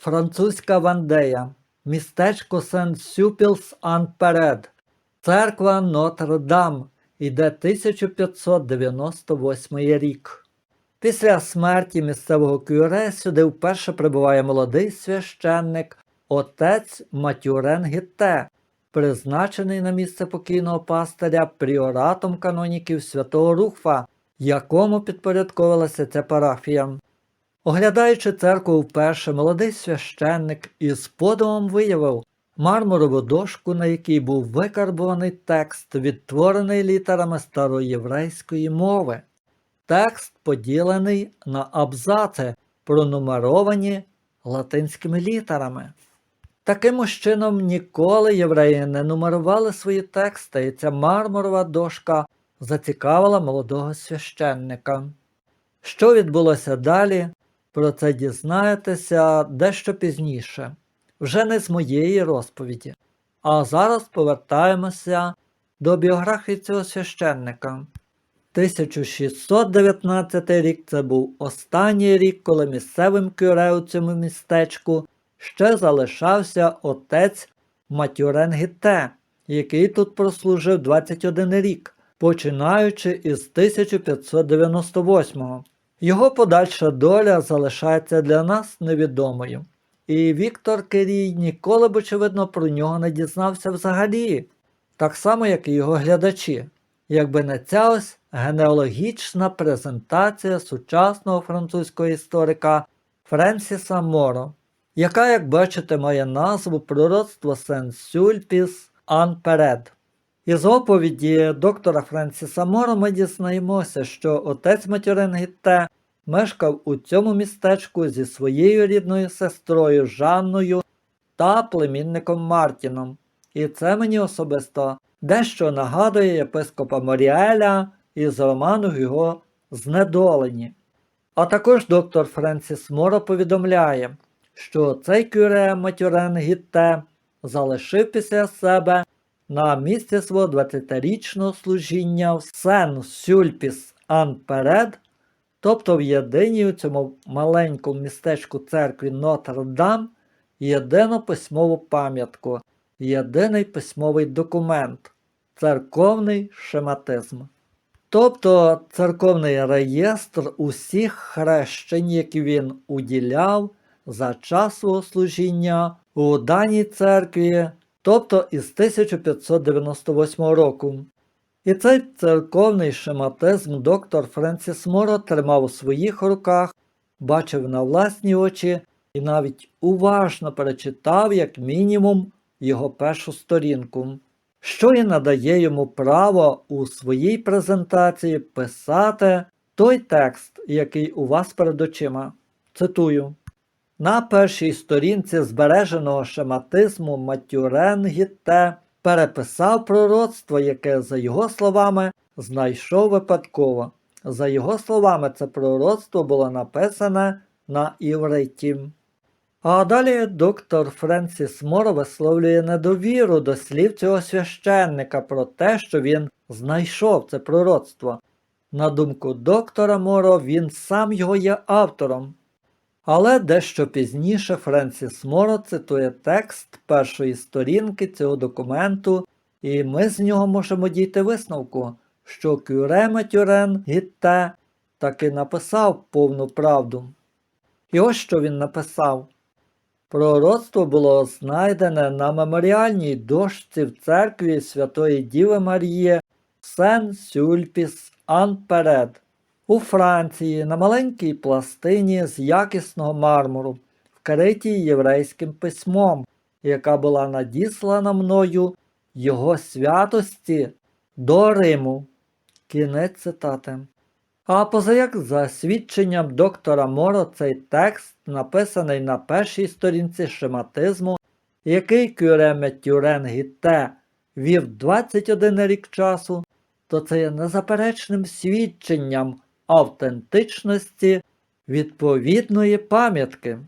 французька Вандея, містечко Сен-Сюпілс-Ан-Перед, церква Нотр-Дам, іде 1598 рік. Після смерті місцевого кюре сюди вперше прибуває молодий священник, отець Матюрен Гітте, призначений на місце покійного пастиря пріоратом каноніків святого Руфа, якому підпорядковувалася ця парафія. Оглядаючи церкву вперше, молодий священник із подивом виявив мармурову дошку, на якій був викарбований текст, відтворений літерами староєврейської мови. Текст поділений на абзаци, пронумеровані латинськими літерами. Таким чином ніколи євреї не нумерували свої тексти, і ця мармурова дошка зацікавила молодого священника. Що відбулося далі, про це дізнаєтеся дещо пізніше, вже не з моєї розповіді. А зараз повертаємося до біографії цього священника. 1619 рік це був останній рік, коли місцевим кюре у цьому містечку ще залишався отець Матюрен Гітте, який тут прослужив 21 рік, починаючи із 1598-го. Його подальша доля залишається для нас невідомою. І Віктор Кирій ніколи б, очевидно, про нього не дізнався взагалі, так само, як і його глядачі, якби не ця ось генеалогічна презентація сучасного французького історика Френсіса Моро, яка, як бачите, має назву Пророцтво Сен-Сюльпіс Ан-Перед. Із оповіді доктора Френсіса Моро ми дізнаємося, що отець Матюренгітте мешкав у цьому містечку зі своєю рідною сестрою Жанною та племінником Мартіном. І це мені особисто дещо нагадує єпископа Моріеля із роману його Знедолені. А також доктор Френсіс Моро повідомляє, що цей кюре Матюрен залишив після себе на місці свого 20-річного служіння в Сен Сюльпіс Анперед, тобто в єдиній у цьому маленькому містечку церкві Нотр-Дам, єдину письмову пам'ятку, єдиний письмовий документ, церковний шематизм. Тобто церковний реєстр усіх хрещень, які він уділяв за час свого служіння у даній церкві, тобто із 1598 року. І цей церковний шематизм доктор Френсіс Моро тримав у своїх руках, бачив на власні очі і навіть уважно перечитав, як мінімум, його першу сторінку, що і надає йому право у своїй презентації писати той текст, який у вас перед очима. Цитую. На першій сторінці збереженого шематизму Матюрен Гітте переписав пророцтво, яке, за його словами, знайшов випадково. За його словами, це пророцтво було написане на івриті. А далі доктор Френсіс Моро висловлює недовіру до слів цього священника про те, що він знайшов це пророцтво. На думку доктора Моро, він сам його є автором. Але дещо пізніше Френсіс Моро цитує текст першої сторінки цього документу, і ми з нього можемо дійти висновку, що Кюре Матюрен Гітте таки написав повну правду. І ось що він написав. Пророцтво було знайдене на меморіальній дошці в церкві Святої Діви Марії Сен Сюльпіс Анперед у Франції на маленькій пластині з якісного мармуру, вкритій єврейським письмом, яка була надіслана мною його святості до Риму. Кінець цитати. А позаяк за свідченням доктора Моро цей текст написаний на першій сторінці шематизму, який Кюреме Тюрен Гітте вів 21 рік часу, то це є незаперечним свідченням автентичності відповідної пам'ятки.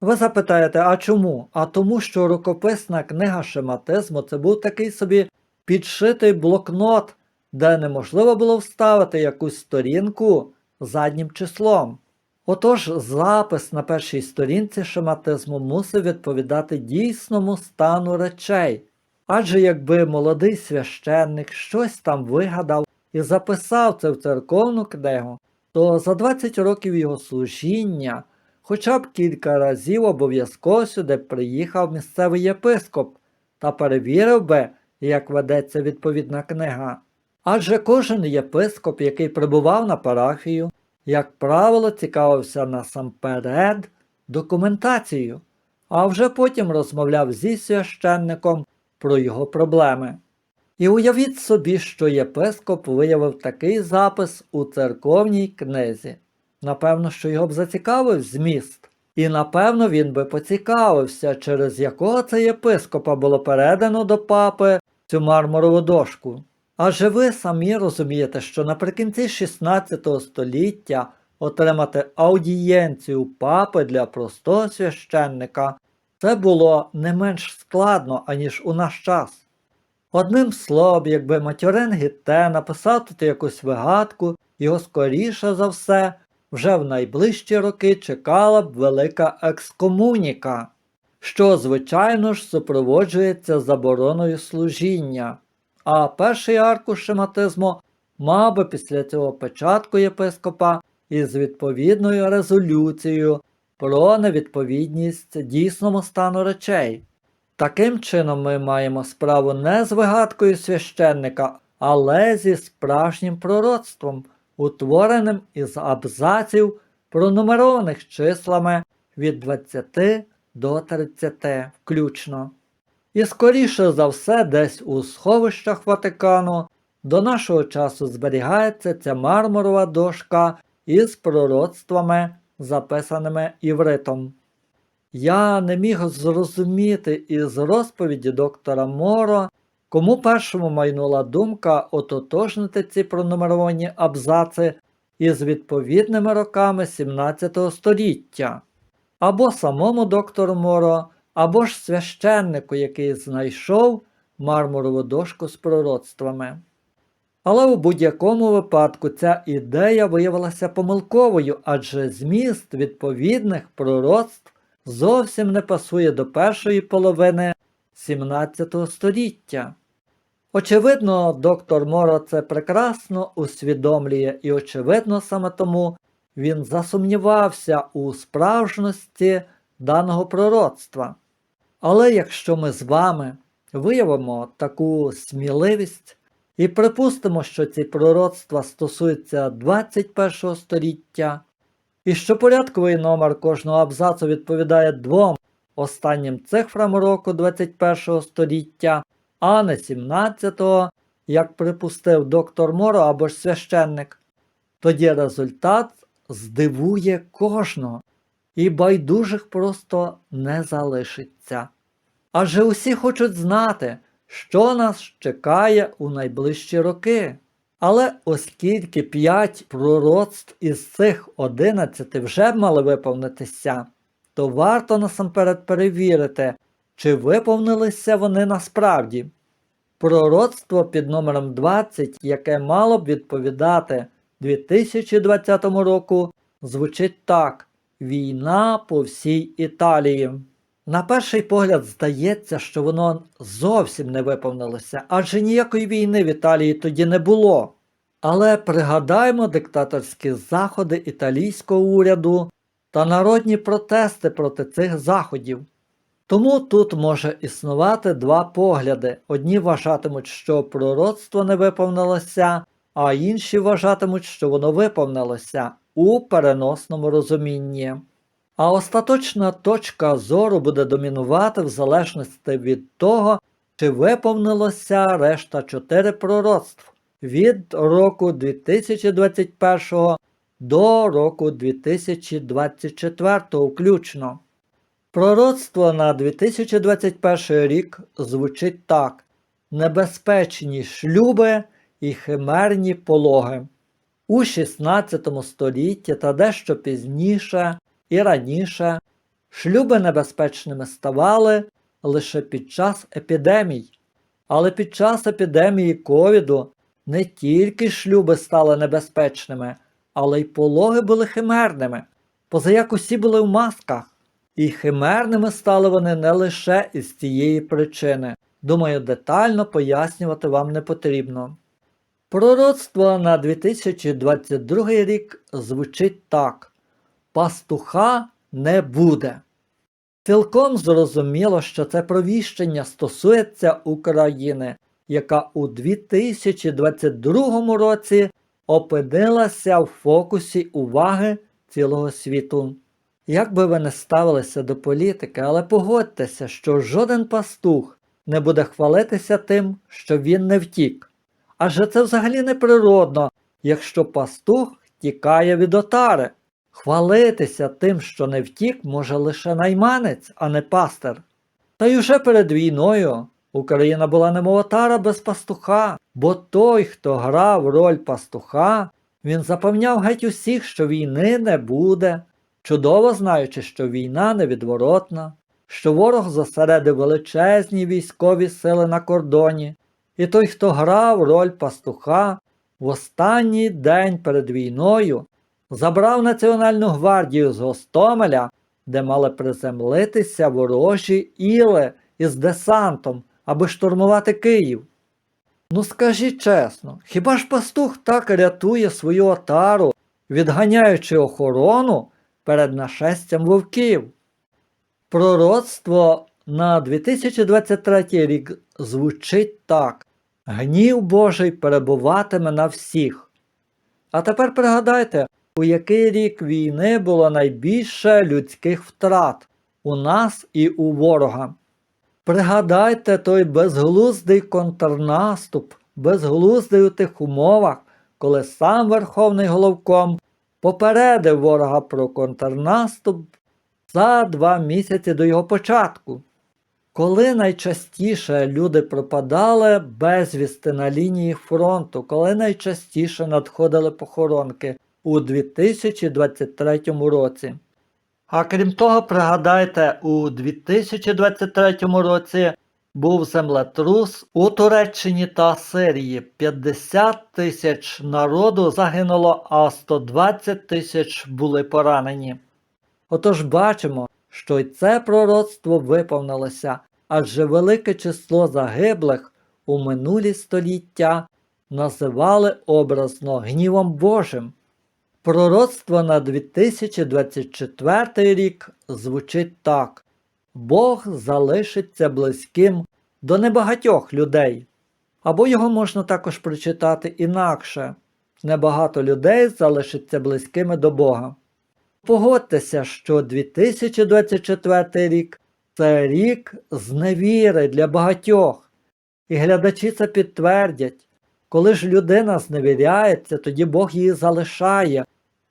Ви запитаєте, а чому? А тому, що рукописна книга шематизму це був такий собі підшитий блокнот, де неможливо було вставити якусь сторінку заднім числом. Отож, запис на першій сторінці шематизму мусив відповідати дійсному стану речей. Адже якби молодий священник щось там вигадав і записав це в церковну книгу, то за 20 років його служіння хоча б кілька разів обов'язково сюди приїхав місцевий єпископ та перевірив би, як ведеться відповідна книга. Адже кожен єпископ, який прибував на парафію, як правило, цікавився насамперед документацією, а вже потім розмовляв зі священником про його проблеми. І уявіть собі, що єпископ виявив такий запис у церковній книзі. Напевно, що його б зацікавив зміст. І напевно він би поцікавився, через якого це єпископа було передано до папи цю мармурову дошку. Адже ви самі розумієте, що наприкінці 16 століття отримати аудієнцію папи для простого священника це було не менш складно, аніж у наш час. Одним словом, якби Матюрен Гітте написав тут якусь вигадку, його скоріше за все вже в найближчі роки чекала б велика екскомуніка, що, звичайно ж, супроводжується забороною служіння. А перший аркуш шематизму мав би після цього печатку єпископа із відповідною резолюцією про невідповідність дійсному стану речей. Таким чином ми маємо справу не з вигадкою священника, але зі справжнім пророцтвом, утвореним із абзаців, пронумерованих числами від 20 до 30 включно. І скоріше за все, десь у сховищах Ватикану до нашого часу зберігається ця мармурова дошка із пророцтвами, записаними івритом. Я не міг зрозуміти із розповіді доктора Моро, кому першому майнула думка ототожнити ці пронумеровані абзаци із відповідними роками 17 століття, або самому доктору Моро, або ж священнику, який знайшов мармурову дошку з пророцтвами. Але у будь-якому випадку ця ідея виявилася помилковою, адже зміст відповідних пророцтв зовсім не пасує до першої половини 17 століття. Очевидно, доктор Моро це прекрасно усвідомлює, і, очевидно, саме тому він засумнівався у справжності даного пророцтва. Але якщо ми з вами виявимо таку сміливість і припустимо, що ці пророцтва стосуються 21 століття, і що порядковий номер кожного абзацу відповідає двом останнім цифрам року 21 століття, а не 17-го, як припустив доктор Моро або ж священник, тоді результат здивує кожного, і байдужих просто не залишиться. Адже усі хочуть знати, що нас чекає у найближчі роки. Але оскільки п'ять пророцтв із цих одинадцяти вже мали виповнитися, то варто насамперед перевірити, чи виповнилися вони насправді. Пророцтво під номером 20, яке мало б відповідати 2020 року, звучить так: Війна по всій Італії. На перший погляд здається, що воно зовсім не виповнилося, адже ніякої війни в Італії тоді не було. Але пригадаймо диктаторські заходи італійського уряду та народні протести проти цих заходів. Тому тут може існувати два погляди: одні вважатимуть, що пророцтво не виповнилося, а інші вважатимуть, що воно виповнилося у переносному розумінні. А остаточна точка зору буде домінувати в залежності від того, чи виповнилося решта чотири пророцтв від року 2021 до року 2024 включно. Пророцтво на 2021 рік звучить так: небезпечні шлюби і химерні пологи. У 16 столітті та дещо пізніше і раніше шлюби небезпечними ставали лише під час епідемій. Але під час епідемії ковіду не тільки шлюби стали небезпечними, але й пологи були химерними. позаяк усі були в масках. І химерними стали вони не лише із цієї причини. Думаю, детально пояснювати вам не потрібно. Пророцтво на 2022 рік звучить так: Пастуха не буде. Цілком зрозуміло, що це провіщення стосується України, яка у 2022 році опинилася в фокусі уваги цілого світу. Як би ви не ставилися до політики, але погодьтеся, що жоден пастух не буде хвалитися тим, що він не втік. Адже це взагалі неприродно, якщо пастух тікає від отари. Хвалитися тим, що не втік, може лише найманець, а не пастир. Та й уже перед війною Україна була немов отара без пастуха, бо той, хто грав роль пастуха, він запевняв геть усіх, що війни не буде, чудово знаючи, що війна невідворотна, що ворог зосередив величезні військові сили на кордоні, і той, хто грав роль пастуха, в останній день перед війною забрав Національну гвардію з Гостомеля, де мали приземлитися ворожі іли із десантом, аби штурмувати Київ. Ну скажіть чесно, хіба ж пастух так рятує свою отару, відганяючи охорону перед нашестям вовків? Пророцтво на 2023 рік звучить так: Гнів Божий перебуватиме на всіх. А тепер пригадайте, у який рік війни було найбільше людських втрат у нас і у ворога. Пригадайте той безглуздий контрнаступ, безглуздий у тих умовах, коли сам Верховний Головком попередив ворога про контрнаступ за два місяці до його початку. Коли найчастіше люди пропадали безвісти на лінії фронту, коли найчастіше надходили похоронки у 2023 році. А крім того, пригадайте, у 2023 році був землетрус у Туреччині та Сирії. 50 тисяч народу загинуло, а 120 тисяч були поранені. Отож бачимо, що й це пророцтво виповнилося, адже велике число загиблих у минулі століття називали образно гнівом Божим. Пророцтво на 2024 рік звучить так: Бог залишиться близьким до небагатьох людей. Або його можна також прочитати інакше: Небагато людей залишиться близькими до Бога. Погодьтеся, що 2024 рік це рік зневіри для багатьох, і глядачі це підтвердять. Коли ж людина зневіряється, тоді Бог її залишає,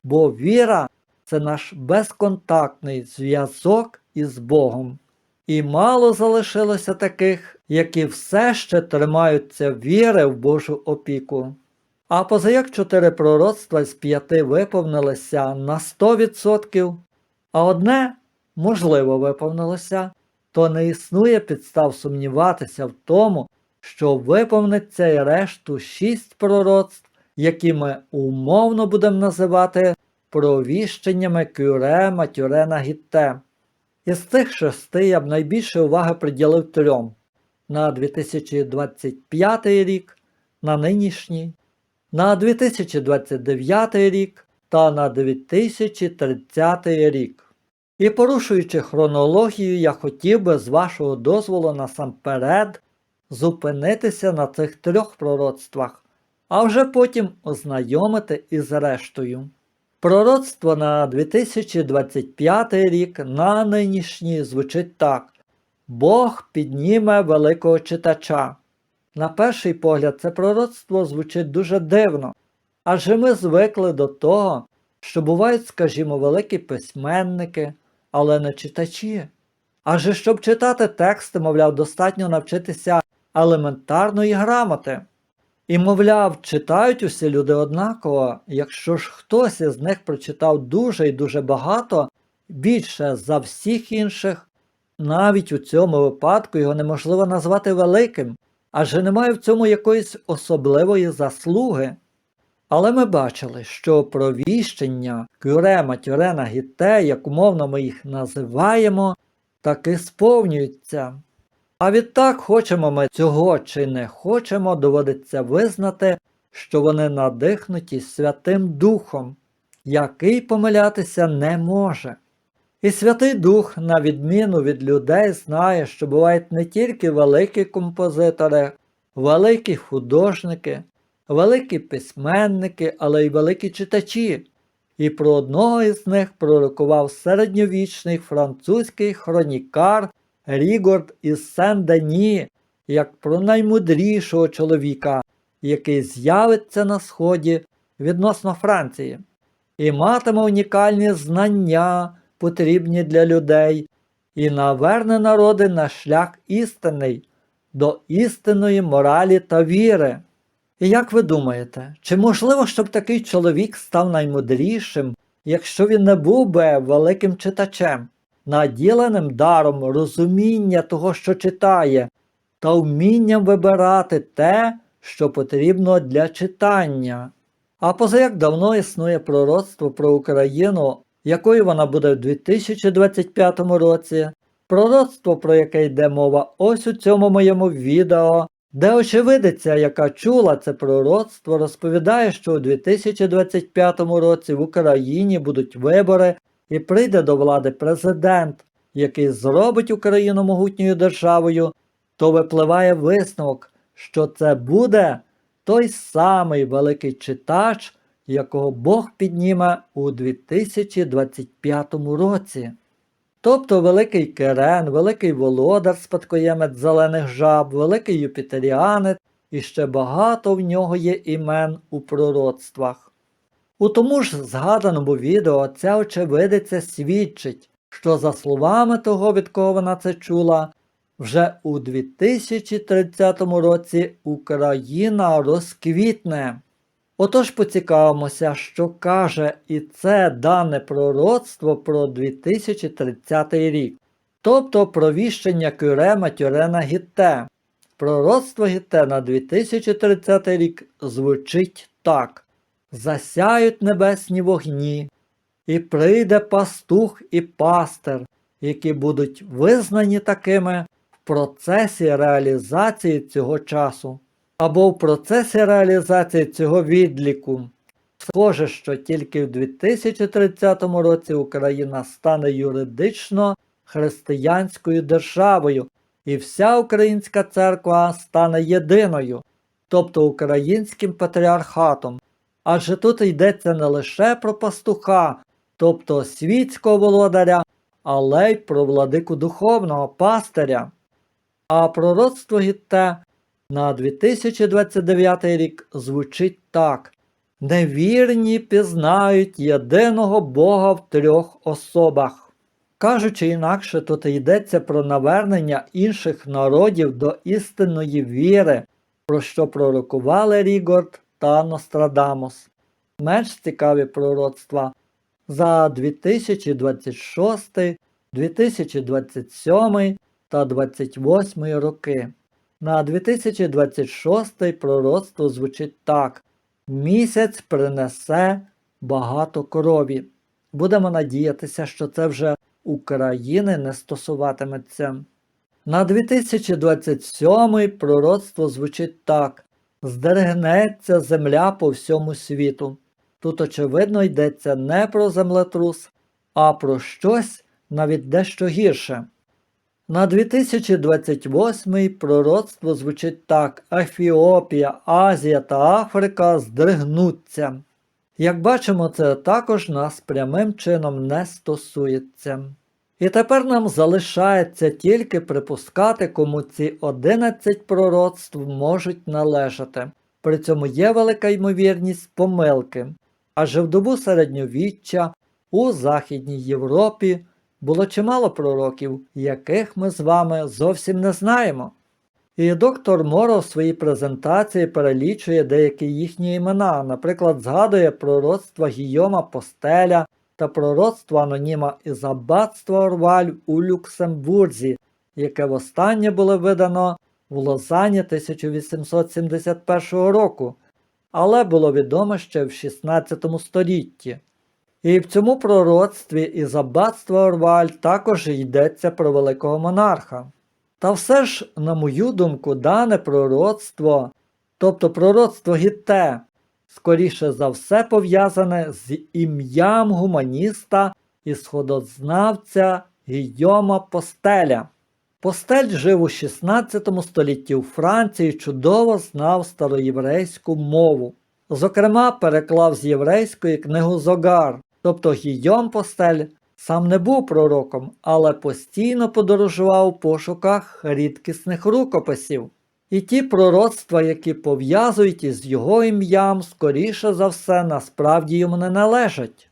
бо віра це наш безконтактний зв'язок із Богом. І мало залишилося таких, які все ще тримаються віри в Божу опіку. А позаяк чотири пророцтва з п'яти виповнилися на 100%, а одне, можливо, виповнилося, то не існує підстав сумніватися в тому, що виповниться й решту шість пророцтв, які ми умовно будемо називати провіщеннями Кюре Матюрена Гітте. Із цих шести я б найбільше уваги приділив трьом на 2025 рік, на нинішній, на 2029 рік та на 2030 рік. І порушуючи хронологію, я хотів би з вашого дозволу насамперед зупинитися на цих трьох пророцтвах, а вже потім ознайомити із рештою. Пророцтво на 2025 рік на нинішній звучить так: Бог підніме великого читача. На перший погляд, це пророцтво звучить дуже дивно, адже ми звикли до того, що бувають, скажімо, великі письменники, але не читачі. Адже щоб читати тексти, мовляв, достатньо навчитися елементарної грамоти. І, мовляв, читають усі люди однаково, якщо ж хтось із них прочитав дуже і дуже багато, більше за всіх інших, навіть у цьому випадку його неможливо назвати великим, адже немає в цьому якоїсь особливої заслуги. Але ми бачили, що провіщення Кюре Матюрена Гіте, як умовно ми їх називаємо, таки сповнюються. А відтак, хочемо ми цього чи не хочемо, доводиться визнати, що вони надихнуті Святим Духом, який помилятися не може. І Святий Дух, на відміну від людей, знає, що бувають не тільки великі композитори, великі художники, великі письменники, але й великі читачі. І про одного із них пророкував середньовічний французький хронікар Рігорд із Сен-Дені, як про наймудрішого чоловіка, який з'явиться на сході відносно Франції, і матиме унікальні знання, потрібні для людей, і наверне народи на шлях істинний, до істинної моралі та віри. І як ви думаєте, чи можливо, щоб такий чоловік став наймудрішим, якщо він не був би великим читачем, наділеним даром розуміння того, що читає, та вмінням вибирати те, що потрібно для читання? А позаяк давно існує пророцтво про Україну, якою вона буде в 2025 році, пророцтво, про яке йде мова ось у цьому моєму відео, де очевидиця, яка чула це пророцтво, розповідає, що у 2025 році в Україні будуть вибори і прийде до влади президент, який зробить Україну могутньою державою, то випливає висновок, що це буде той самий великий читач, якого Бог підніме у 2025 році. Тобто великий Керен, великий володар, спадкоємець зелених жаб, великий юпітеріанець і ще багато в нього є імен у пророцтвах. У тому ж згаданому відео ця очевидиця свідчить, що за словами того, від кого вона це чула, вже у 2030 році Україна розквітне. Отож поцікавимося, що каже і це дане пророцтво про 2030 рік, тобто провіщення Кюрема Тюрена Гітте. Пророцтво Гітте на 2030 рік звучить так: Засяють небесні вогні, і прийде пастух і пастир, які будуть визнані такими в процесі реалізації цього часу або в процесі реалізації цього відліку. Схоже, що тільки в 2030 році Україна стане юридично християнською державою, і вся українська церква стане єдиною, тобто українським патріархатом. Адже тут йдеться не лише про пастуха, тобто світського володаря, але й про владику духовного пастиря. А пророцтво Гітте на 2029 рік звучить так: Невірні пізнають єдиного Бога в трьох особах. Кажучи інакше, тут йдеться про навернення інших народів до істинної віри, про що пророкували Рігорд та Нострадамус. Менш цікаві пророцтва за 2026, 2027 та 2028 роки. На 2026 пророцтво звучить так: Місяць принесе багато крові. Будемо надіятися, що це вже України не стосуватиметься. На 2027 пророцтво звучить так: Здерегнеться земля по всьому світу. Тут, очевидно, йдеться не про землетрус, а про щось навіть дещо гірше. На 2028 пророцтво звучить так: Ефіопія, Азія та Африка здригнуться. Як бачимо, це також нас прямим чином не стосується. І тепер нам залишається тільки припускати, кому ці 11 пророцтв можуть належати. При цьому є велика ймовірність помилки. Адже в добу середньовіччя у Західній Європі було чимало пророків, яких ми з вами зовсім не знаємо. І доктор Моро в своїй презентації перелічує деякі їхні імена, наприклад, згадує пророцтва Гійома Постеля та пророцтво аноніма із аббатства Орваль у Люксембурзі, яке востаннє було видано в Лозані 1871 року. але було відоме ще в 16 столітті. І в цьому пророцтві із аббатства Орваль також йдеться про великого монарха. Та все ж, на мою думку, дане пророцтво, тобто пророцтво Гітте, скоріше за все пов'язане з ім'ям гуманіста і сходознавця Гійома Постеля. Постель жив у 16 столітті у Франції чудово знав староєврейську мову. Зокрема, переклав з єврейської книгу Зогар, тобто Гійом Постель сам не був пророком, але постійно подорожував у пошуках рідкісних рукописів. І ті пророцтва, які пов'язують із його ім'ям, скоріше за все, насправді йому не належать.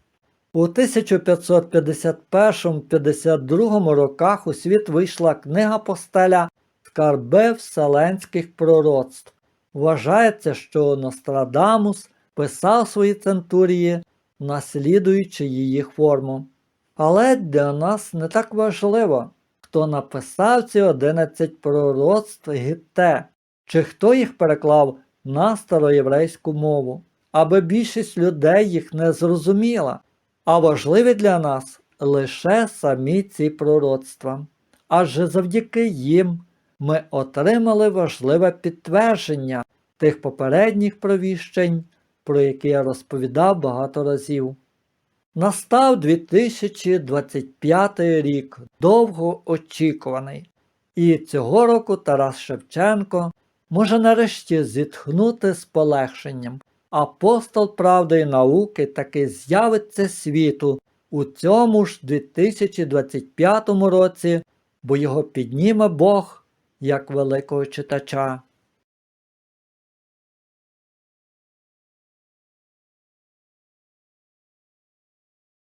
У 1551-52 роках у світ вийшла книга постеля Скарби вселенських пророцтв. Вважається, що Нострадамус писав свої центурії, наслідуючи її форму. Але для нас не так важливо, хто написав ці 11 пророцтв Гітте, чи хто їх переклав на староєврейську мову, аби більшість людей їх не зрозуміла, а важливі для нас лише самі ці пророцтва. Адже завдяки їм ми отримали важливе підтвердження тих попередніх провіщень, про які я розповідав багато разів. Настав 2025 рік, довго очікуваний, і цього року Тарас Шевченко може нарешті зітхнути з полегшенням. Апостол правди і науки таки з'явиться світу у цьому ж 2025 році, бо його підніме Бог як великого читача.